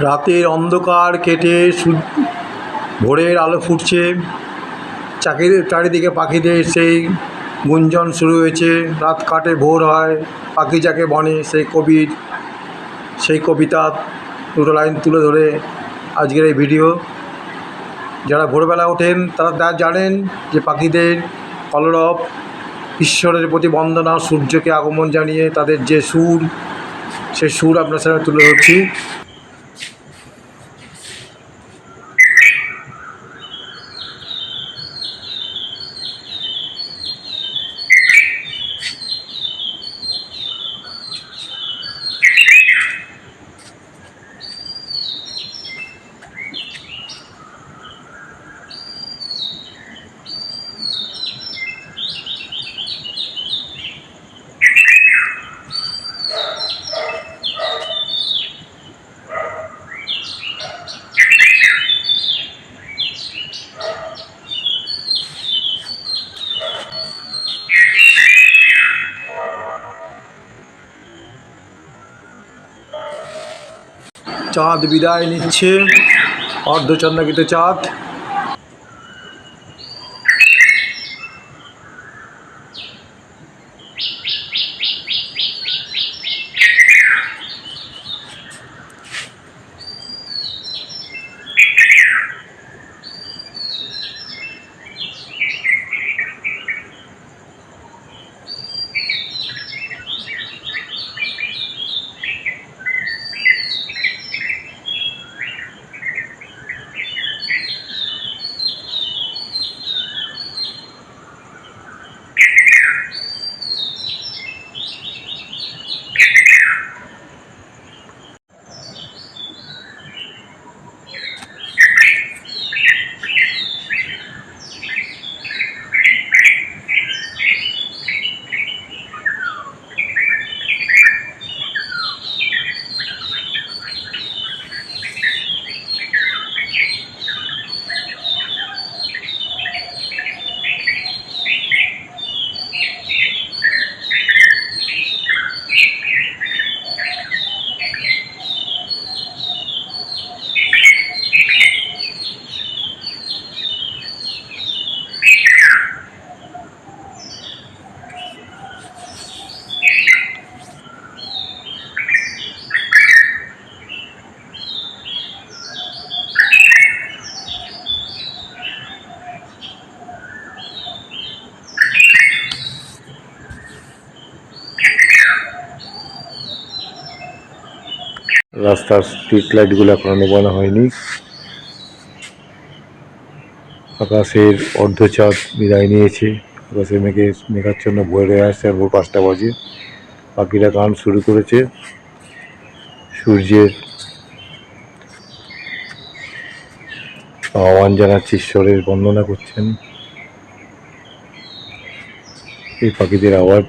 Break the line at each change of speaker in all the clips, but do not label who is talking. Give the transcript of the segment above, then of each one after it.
রাতের অন্ধকার কেটে ভোরের আলো ফুটছে। চাকির, চারিদিকে পাখিদের সেই গুঞ্জন শুরু হয়েছে। রাত কাটে, ভোর হয়। পাখি যাকে বনে সেই কবির, সেই কবিতা দুটো লাইন তুলে ধরে আজকের এই ভিডিও। যারা ভোরবেলা ওঠেন, তারা তা জানেন যে পাখিদের কলরব, ঈশ্বরের প্রতি বন্দনা, সূর্যকে আগমন জানিয়ে তাদের যে সুর, সে সুর আপনার সামনে তুলে ধরছি। চাঁদ বিদায় নিচ্ছে অর্ধচন্দ্রাকৃত চাঁদ।
রাস্তার স্ট্রিট লাইটগুলো এখনও নেবানো হয়নি। আকাশের অর্ধচাঁদ বিদায় নিয়েছে। আকাশে মেঘে, মেঘাচ্ছন্ন ভরে আসছে আর ভোর পাঁচটা বাজে। পাখিরা গান শুরু করেছে। সূর্যের আহ্বান জানাচ্ছে, ঈশ্বরের বন্দনা করছেন। এই পাখিদের আওয়াজ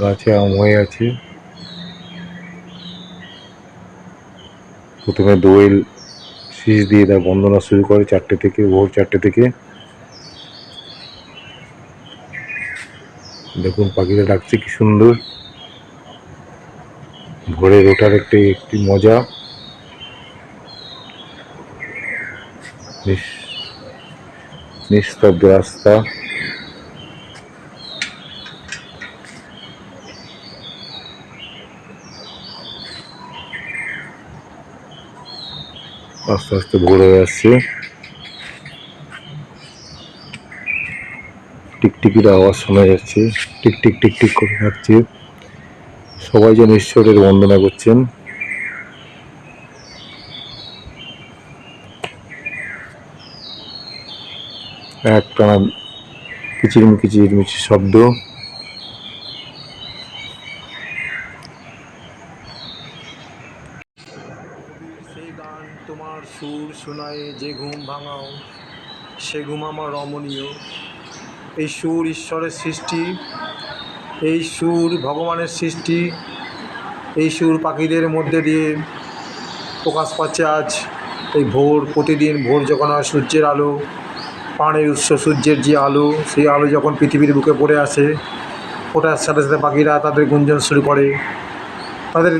গাছে আম হয়ে আছে। প্রথমে দোয়েল শীষ দিয়ে তার বন্দনা শুরু করে চারটে থেকে, ভোর চারটে থেকে। দেখুন পাখিটা ডাকছে, কি সুন্দর। ভোরের ওঠার একটি একটি মজা। নিস- নিস্তব্ধ রাস্তা। আস্তে আস্তে হয়ে আসছে। টিকটিকির আওয়াজ শোনা যাচ্ছে। টিকটিক টিকটিক করে যাচ্ছে সবাই যেন ঈশ্বরের বন্দনা করছেন। একটানা কিচিরমিচি কিচিরমিচি শব্দ।
গান, তোমার সুর শোনায় যে ঘুম ভাঙাও, সে ঘুম আমার রমণীয়। এই সুর ঈশ্বরের সৃষ্টি, এই সুর ভগবানের সৃষ্টি, এই সুর পাখিদের মধ্যে দিয়ে প্রকাশ পাচ্ছে আজ। এই ভোর, প্রতিদিন ভোর যখন হয় সূর্যের আলো প্রাণের উৎস সূর্যের যে আলো, সেই আলো যখন পৃথিবীর বুকে পড়ে আসে, ওটার সাথে সাথে পাখিরা তাদের গুঞ্জন শুরু করে। তাদের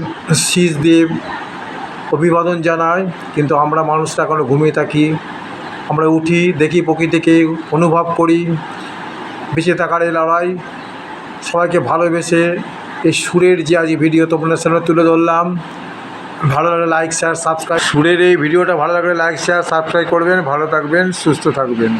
শীষ দিয়ে অভিবাদন জানাই, কিন্তু আমরা মানুষরা এখনও ঘুমিয়ে থাকি। আমরা উঠি, দেখি প্রকৃতিকে, অনুভব করি। বেঁচে থাকার এই লড়াই সবাইকে ভালোবেসে এই সুরের যে আজ ভিডিও তোমাদের সামনে তুলে ধরলাম, ভালো লাগলে লাইক শেয়ার সাবস্ক্রাইব সুরের এই ভিডিওটা ভালো লাগলে লাইক শেয়ার সাবস্ক্রাইব করবেন, ভালো থাকবেন, সুস্থ থাকবেন।